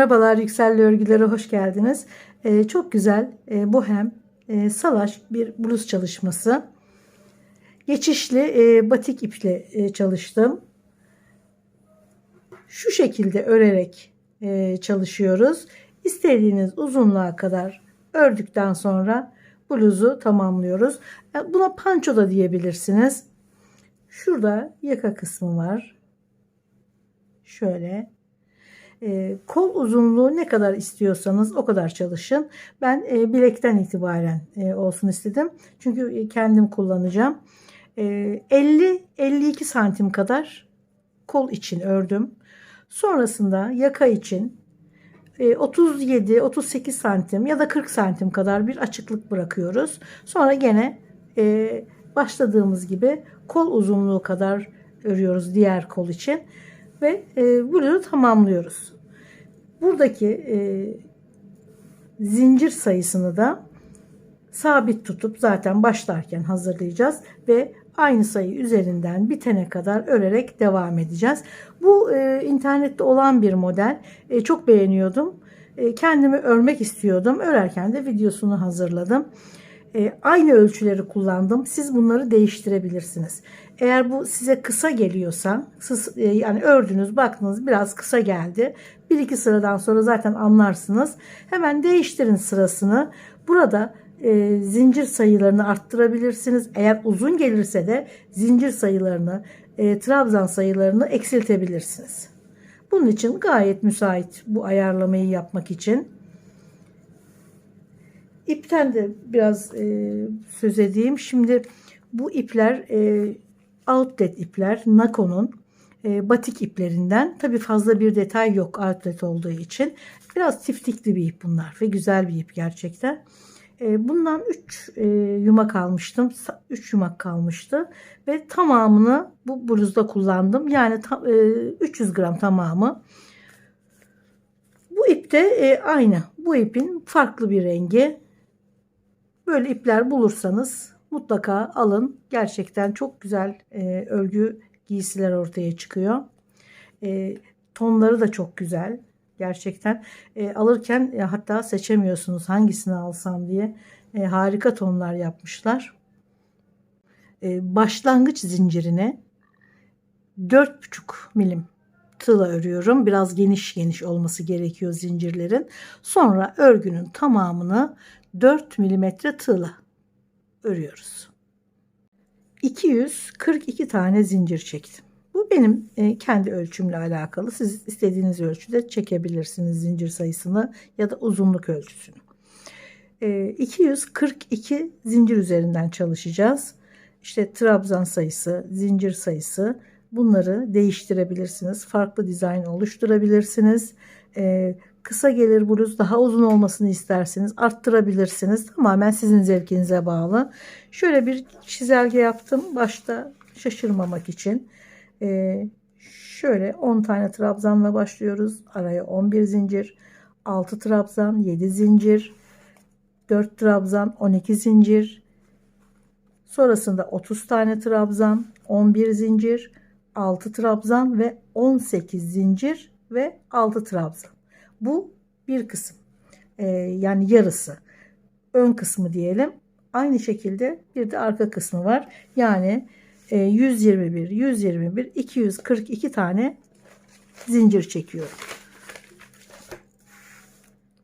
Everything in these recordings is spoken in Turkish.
Merhabalar Yükselli Örgülere hoş geldiniz. Ee, çok güzel e, bohem e, salaş bir bluz çalışması. Geçişli e, batik iple e, çalıştım. Şu şekilde örerek e, çalışıyoruz. İstediğiniz uzunluğa kadar ördükten sonra bluzu tamamlıyoruz. E, Buna panço da diyebilirsiniz. Şurada yaka kısmı var. Şöyle e, kol uzunluğu ne kadar istiyorsanız o kadar çalışın. Ben e, bilekten itibaren e, olsun istedim. Çünkü e, kendim kullanacağım. E, 50-52 santim kadar kol için ördüm. Sonrasında yaka için 37-38 santim ya da 40 santim kadar bir açıklık bırakıyoruz. Sonra gene başladığımız gibi kol uzunluğu kadar örüyoruz diğer kol için ve e, bunu tamamlıyoruz. Buradaki e, zincir sayısını da sabit tutup zaten başlarken hazırlayacağız ve aynı sayı üzerinden bitene kadar örerek devam edeceğiz. Bu e, internette olan bir model. E, çok beğeniyordum. E, kendimi örmek istiyordum. Örerken de videosunu hazırladım. E, aynı ölçüleri kullandım. Siz bunları değiştirebilirsiniz. Eğer bu size kısa geliyorsa, e, yani ördünüz, baktınız biraz kısa geldi. Bir iki sıradan sonra zaten anlarsınız. Hemen değiştirin sırasını. Burada e, zincir sayılarını arttırabilirsiniz. Eğer uzun gelirse de zincir sayılarını, e, trabzan sayılarını eksiltebilirsiniz. Bunun için gayet müsait bu ayarlamayı yapmak için. İpten de biraz e, söz edeyim. Şimdi bu ipler e, outlet ipler Nako'nun e, batik iplerinden. Tabi fazla bir detay yok outlet olduğu için. Biraz tiftikli bir ip bunlar ve güzel bir ip gerçekten. E, bundan 3 e, yumak almıştım. 3 yumak kalmıştı ve tamamını bu bluzda kullandım. Yani ta, e, 300 gram tamamı. Bu ip de e, aynı. Bu ipin farklı bir rengi. Böyle ipler bulursanız mutlaka alın. Gerçekten çok güzel e, örgü giysiler ortaya çıkıyor. E, tonları da çok güzel. Gerçekten e, alırken e, hatta seçemiyorsunuz hangisini alsam diye. E, harika tonlar yapmışlar. E, başlangıç zincirine 4,5 milim tığla örüyorum. Biraz geniş geniş olması gerekiyor zincirlerin. Sonra örgünün tamamını 4 milimetre tığla örüyoruz. 242 tane zincir çektim. Bu benim e, kendi ölçümle alakalı. Siz istediğiniz ölçüde çekebilirsiniz zincir sayısını ya da uzunluk ölçüsünü. E, 242 zincir üzerinden çalışacağız. İşte trabzan sayısı, zincir sayısı bunları değiştirebilirsiniz. Farklı dizayn oluşturabilirsiniz. Kısa gelir bluz daha uzun olmasını isterseniz arttırabilirsiniz. Tamamen sizin zevkinize bağlı. Şöyle bir çizelge yaptım. Başta şaşırmamak için. Ee, şöyle 10 tane trabzanla başlıyoruz. Araya 11 zincir. 6 trabzan, 7 zincir. 4 trabzan, 12 zincir. Sonrasında 30 tane trabzan, 11 zincir, 6 trabzan ve 18 zincir ve 6 trabzan. Bu bir kısım. Ee, yani yarısı. Ön kısmı diyelim. Aynı şekilde bir de arka kısmı var. Yani 121, 121, 242 tane zincir çekiyorum.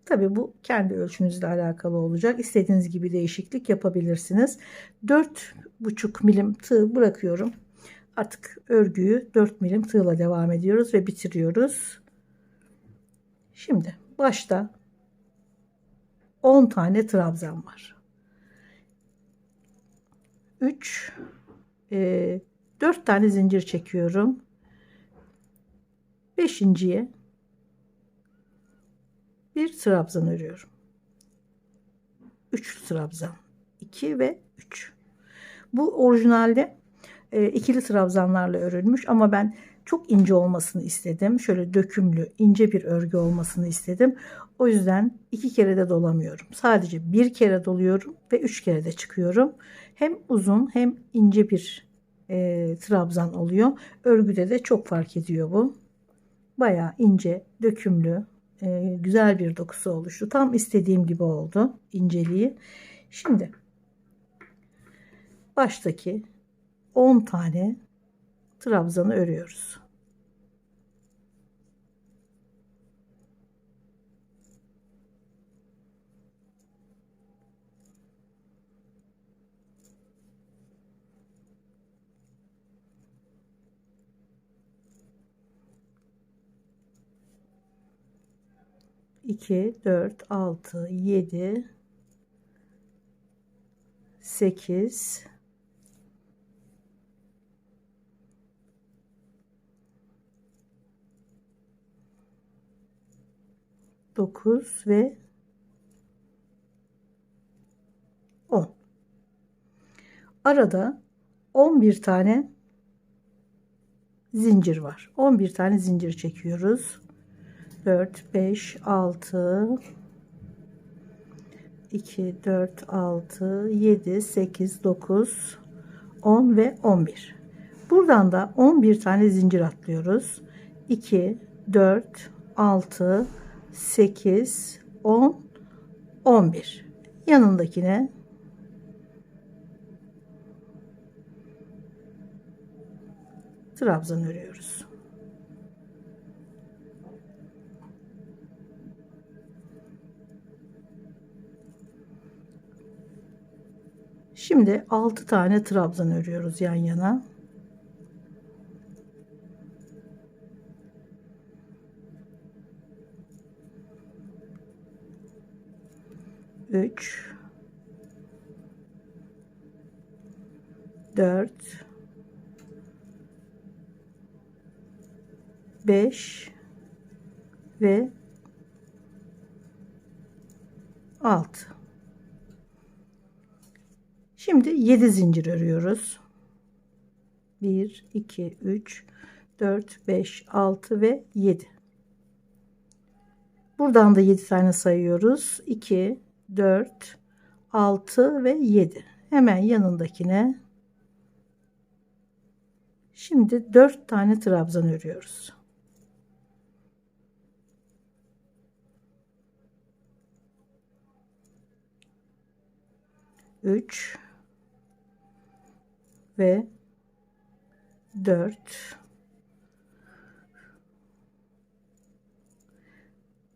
Tabi bu kendi ölçünüzle alakalı olacak. İstediğiniz gibi değişiklik yapabilirsiniz. 4,5 milim tığ bırakıyorum. Artık örgüyü 4 milim tığla devam ediyoruz ve bitiriyoruz. Şimdi başta 10 tane trabzan var. 3 e, 4 tane zincir çekiyorum. Beşinciye bir trabzan örüyorum. 3 trabzan. 2 ve 3. Bu orijinalde e, ikili trabzanlarla örülmüş ama ben çok ince olmasını istedim. Şöyle dökümlü, ince bir örgü olmasını istedim. O yüzden iki kere de dolamıyorum. Sadece bir kere doluyorum ve üç kere de çıkıyorum. Hem uzun hem ince bir e, trabzan oluyor. Örgüde de çok fark ediyor bu. Bayağı ince, dökümlü e, güzel bir dokusu oluştu. Tam istediğim gibi oldu inceliği. Şimdi baştaki 10 tane trabzanı örüyoruz. iki, dört, altı, yedi, sekiz, dokuz ve on. Arada on bir tane zincir var. On bir tane zincir çekiyoruz. 4, 5, 6, 2, 4, 6, 7, 8, 9, 10 ve 11. Buradan da 11 tane zincir atlıyoruz. 2, 4, 6, 8, 10, 11. Yanındakine trabzan örüyoruz. Şimdi 6 tane trabzan örüyoruz yan yana. Üç, dört, beş ve altı. Şimdi 7 zincir örüyoruz. 1, 2, 3, 4, 5, 6 ve 7. Buradan da 7 tane sayıyoruz. 2, 4, 6 ve 7. Hemen yanındakine şimdi 4 tane trabzan örüyoruz. Üç, ve 4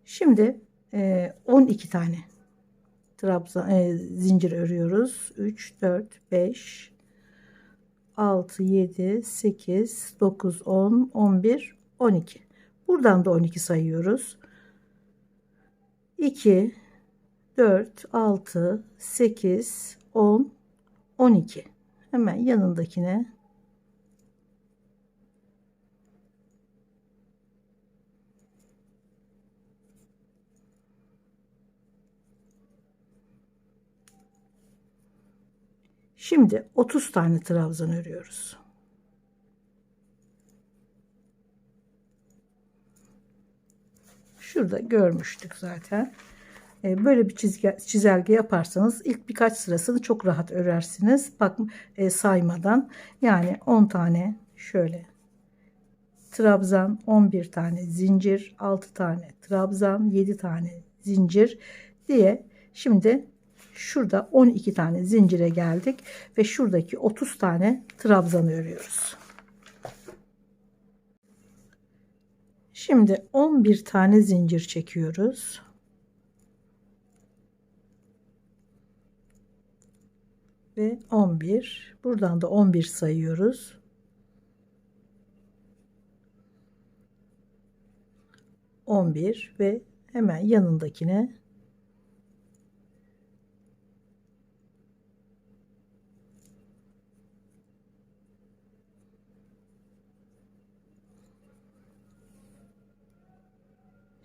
Şimdi e, 12 tane trabzan e, zincir örüyoruz. 3 4 5 6 7 8 9 10 11 12. Buradan da 12 sayıyoruz. 2 4 6 8 10 12 hemen yanındakine Şimdi 30 tane trabzan örüyoruz. Şurada görmüştük zaten. E, böyle bir çizgi, çizelge yaparsanız ilk birkaç sırasını çok rahat örersiniz. Bak e, saymadan yani 10 tane şöyle trabzan 11 tane zincir 6 tane trabzan 7 tane zincir diye şimdi şurada 12 tane zincire geldik ve şuradaki 30 tane trabzan örüyoruz. Şimdi 11 tane zincir çekiyoruz. ve 11. Buradan da 11 sayıyoruz. On bir ve hemen yanındakine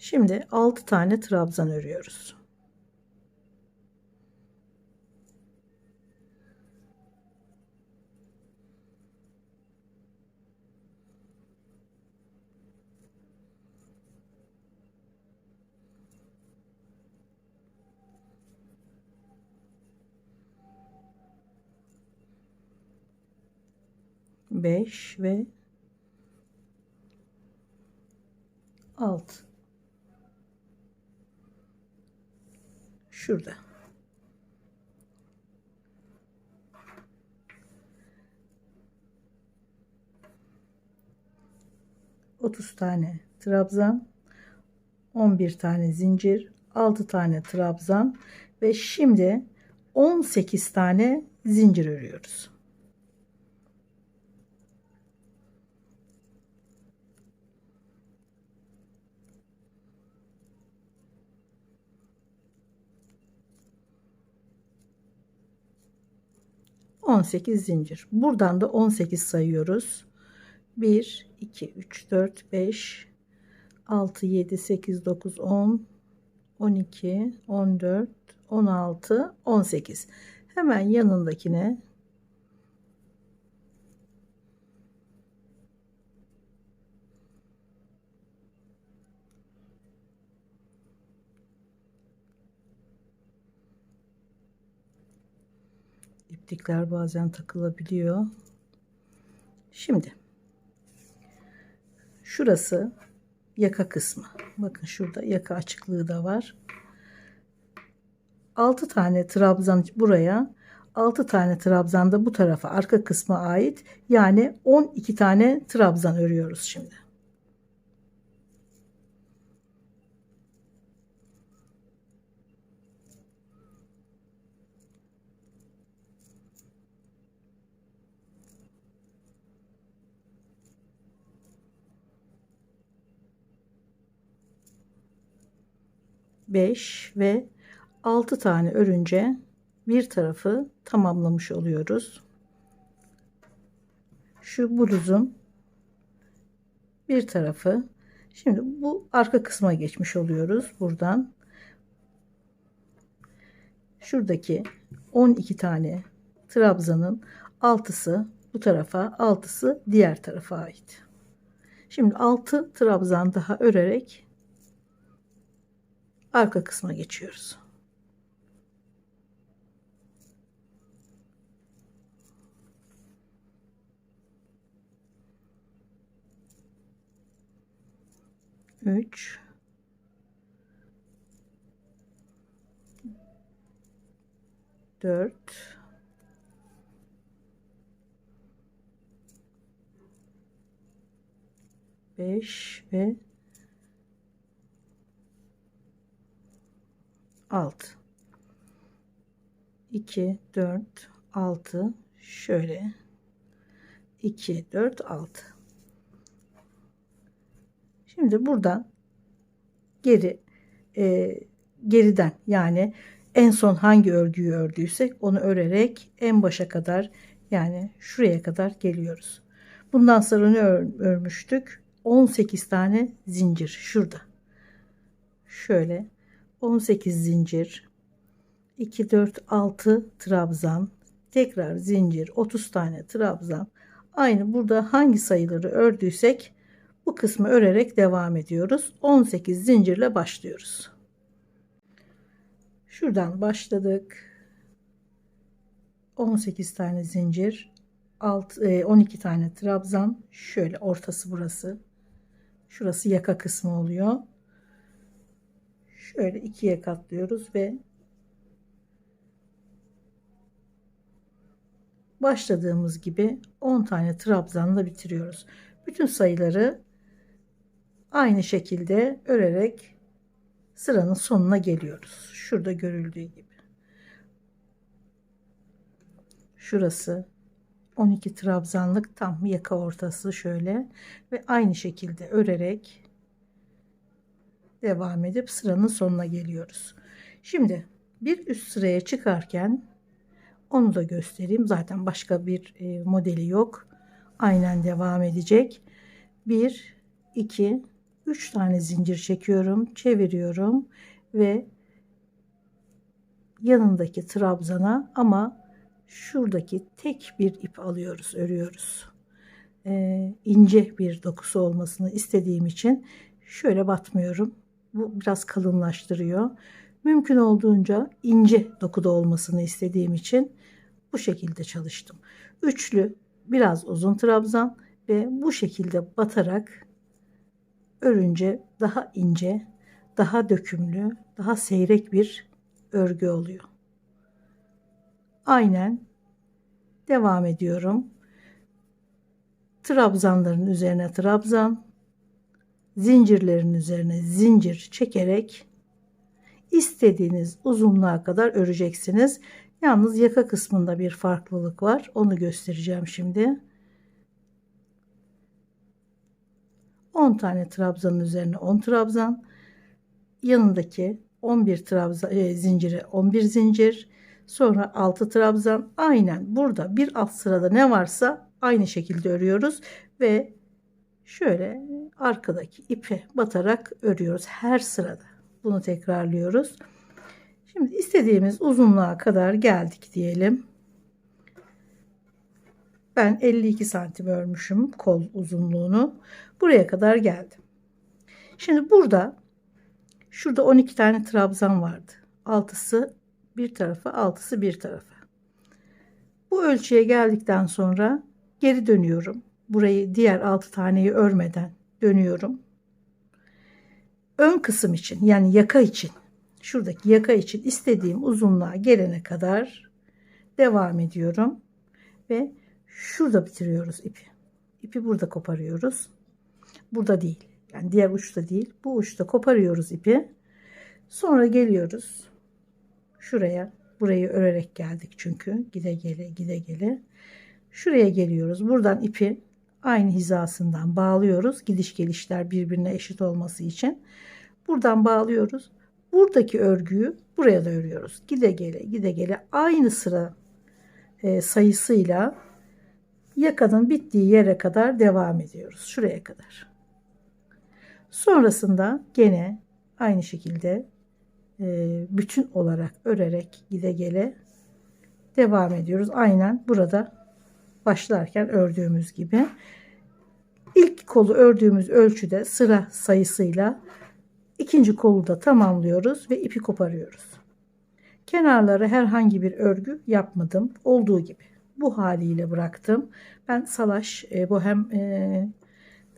Şimdi 6 tane trabzan örüyoruz. 5 ve 6 Şurada. Otuz tane trabzan, on bir tane zincir, altı tane trabzan ve şimdi on sekiz tane zincir örüyoruz. 18 zincir. Buradan da 18 sayıyoruz. 1, 2, 3, 4, 5, 6, 7, 8, 9, 10, 12, 14, 16, 18. Hemen yanındakine iplikler bazen takılabiliyor. Şimdi şurası yaka kısmı. Bakın şurada yaka açıklığı da var. 6 tane trabzan buraya 6 tane trabzan da bu tarafa arka kısma ait. Yani 12 tane trabzan örüyoruz şimdi. 5 ve 6 tane örünce bir tarafı tamamlamış oluyoruz. Şu bluzun bir tarafı. Şimdi bu arka kısma geçmiş oluyoruz buradan. Şuradaki 12 tane trabzanın altısı bu tarafa, altısı diğer tarafa ait. Şimdi 6 trabzan daha örerek arka kısma geçiyoruz. Üç, dört, beş ve 6 2 4 6 şöyle 2 4 6 şimdi buradan geri e, geriden yani en son hangi örgüyü ördüysek onu örerek en başa kadar yani şuraya kadar geliyoruz. Bundan sonra ne ör, örmüştük? 18 tane zincir şurada. Şöyle 18 zincir 2 4 6 trabzan tekrar zincir 30 tane trabzan. Aynı burada hangi sayıları ördüysek bu kısmı örerek devam ediyoruz. 18 zincirle başlıyoruz. Şuradan başladık. 18 tane zincir 6, 12 tane trabzan. Şöyle ortası burası. Şurası yaka kısmı oluyor şöyle ikiye katlıyoruz ve başladığımız gibi 10 tane trabzanla bitiriyoruz. Bütün sayıları aynı şekilde örerek sıranın sonuna geliyoruz. Şurada görüldüğü gibi. Şurası 12 trabzanlık tam yaka ortası şöyle ve aynı şekilde örerek devam edip sıranın sonuna geliyoruz. Şimdi bir üst sıraya çıkarken onu da göstereyim. Zaten başka bir e, modeli yok. Aynen devam edecek. 1 2 3 tane zincir çekiyorum, çeviriyorum ve yanındaki trabzana ama şuradaki tek bir ip alıyoruz, örüyoruz. Ee, ince bir dokusu olmasını istediğim için şöyle batmıyorum. Bu biraz kalınlaştırıyor. Mümkün olduğunca ince dokuda olmasını istediğim için bu şekilde çalıştım. Üçlü biraz uzun trabzan ve bu şekilde batarak örünce daha ince, daha dökümlü, daha seyrek bir örgü oluyor. Aynen devam ediyorum. Trabzanların üzerine trabzan, zincirlerin üzerine zincir çekerek istediğiniz uzunluğa kadar öreceksiniz. Yalnız yaka kısmında bir farklılık var. Onu göstereceğim şimdi. 10 tane trabzanın üzerine 10 trabzan. Yanındaki 11 trabzan e, zinciri 11 zincir. Sonra 6 trabzan. Aynen burada bir alt sırada ne varsa aynı şekilde örüyoruz ve şöyle arkadaki ipe batarak örüyoruz her sırada. Bunu tekrarlıyoruz. Şimdi istediğimiz uzunluğa kadar geldik diyelim. Ben 52 santim örmüşüm kol uzunluğunu. Buraya kadar geldim. Şimdi burada şurada 12 tane trabzan vardı. Altısı bir tarafa, altısı bir tarafa. Bu ölçüye geldikten sonra geri dönüyorum. Burayı diğer 6 taneyi örmeden dönüyorum. Ön kısım için yani yaka için şuradaki yaka için istediğim uzunluğa gelene kadar devam ediyorum ve şurada bitiriyoruz ipi. İpi burada koparıyoruz. Burada değil. Yani diğer uçta değil. Bu uçta koparıyoruz ipi. Sonra geliyoruz. Şuraya. Burayı örerek geldik çünkü. Gide gele gide gele. Şuraya geliyoruz. Buradan ipi aynı hizasından bağlıyoruz. Gidiş gelişler birbirine eşit olması için. Buradan bağlıyoruz. Buradaki örgüyü buraya da örüyoruz. Gide gele gide gele aynı sıra e, sayısıyla yakanın bittiği yere kadar devam ediyoruz. Şuraya kadar. Sonrasında gene aynı şekilde e, bütün olarak örerek gide gele devam ediyoruz. Aynen burada başlarken ördüğümüz gibi. İlk kolu ördüğümüz ölçüde sıra sayısıyla ikinci kolu da tamamlıyoruz ve ipi koparıyoruz. Kenarlara herhangi bir örgü yapmadım. Olduğu gibi bu haliyle bıraktım. Ben salaş, e, bohem e,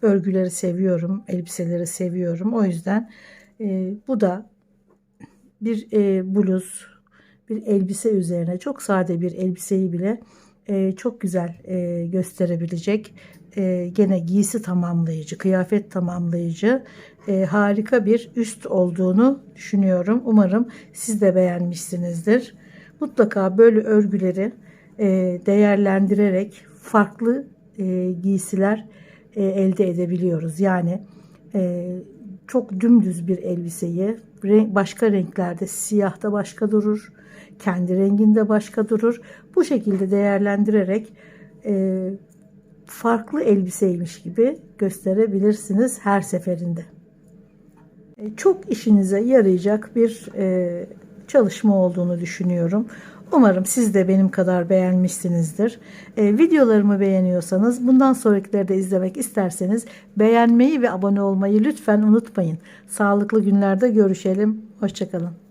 örgüleri seviyorum, elbiseleri seviyorum. O yüzden e, bu da bir e, bluz, bir elbise üzerine çok sade bir elbiseyi bile e, çok güzel e, gösterebilecek e, gene giysi tamamlayıcı, kıyafet tamamlayıcı e, harika bir üst olduğunu düşünüyorum. Umarım siz de beğenmişsinizdir. Mutlaka böyle örgüleri e, değerlendirerek farklı e, giysiler e, elde edebiliyoruz. Yani e, çok dümdüz bir elbiseyi başka renklerde siyahta başka durur, kendi renginde başka durur. Bu şekilde değerlendirerek e, farklı elbiseymiş gibi gösterebilirsiniz her seferinde. E, çok işinize yarayacak bir e, çalışma olduğunu düşünüyorum. Umarım siz de benim kadar beğenmişsinizdir. E, videolarımı beğeniyorsanız bundan sonrakileri de izlemek isterseniz beğenmeyi ve abone olmayı lütfen unutmayın. Sağlıklı günlerde görüşelim. Hoşçakalın.